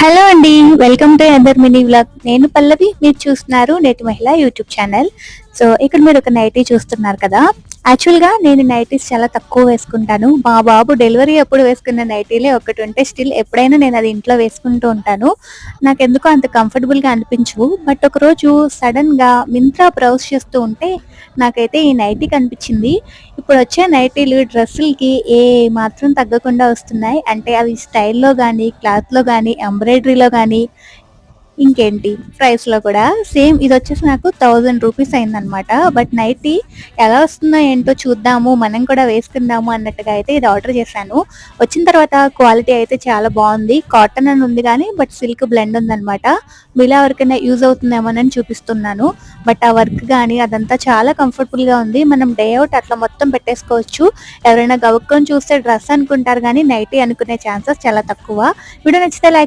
Hello అండి welcome to other mini vlog. నేను పల్లవి మీరు చూస్తున్నారు నేటి మహిళ యూట్యూబ్ ఛానల్. సో ఇక్కడ మీరు ఒక నైటీ చూస్తున్నారు కదా. యాక్చువల్గా నేను నైటీస్ చాలా తక్కువ వేసుకుంటాను. మా బాబు డెలివరీ అప్పుడు వేసుకున్న నైటీలే ఒకటి ఉంటే స్టిల్ ఎప్పుడైనా నేను అది ఇంట్లో వేసుకుంటూ ఉంటాను. నాకు ఎందుకో అంత కంఫర్టబుల్గా అనిపించవు. బట్ ఒకరోజు సడన్గా మింత్రా బ్రౌజ్ చేస్తూ ఉంటే నాకైతే ఈ నైటీ కనిపించింది. ఇప్పుడు వచ్చే నైటీలు డ్రెస్సులకి ఏ మాత్రం తగ్గకుండా వస్తున్నాయి. అంటే అవి స్టైల్లో కానీ క్లాత్లో కానీ ఎంబ్రాయిడరీలో కానీ ఇంకేంటి? ప్రైస్లో కూడా సేమ్ ఇది వచ్చేసి నాకు థౌజండ్ రూపీస్ అయిందనమాట బట్ నైటీ ఎలా వస్తుందో ఏంటో చూద్దాము మనం కూడా వేసుకుందాము అన్నట్టుగా అయితే ఇది ఆర్డర్ చేశాను. వచ్చిన తర్వాత క్వాలిటీ అయితే చాలా బాగుంది. కాటన్ అని ఉంది కానీ బట్ సిల్క్ బ్లెండ్ ఉందన్నమాట. మీలా ఎవరికైనా యూజ్ అవుతుందేమోనని చూపిస్తున్నాను. బట్ ఆ వర్క్ కానీ అదంతా చాలా కంఫర్టబుల్గా ఉంది. మనం డే అవుట్ అట్లా మొత్తం పెట్టేసుకోవచ్చు. ఎవరైనా గవుక్కొని చూస్తే డ్రెస్ అనుకుంటారు కానీ నైటీ అనుకునే ఛాన్సెస్ చాలా తక్కువ. వీడియో నచ్చితే లైక్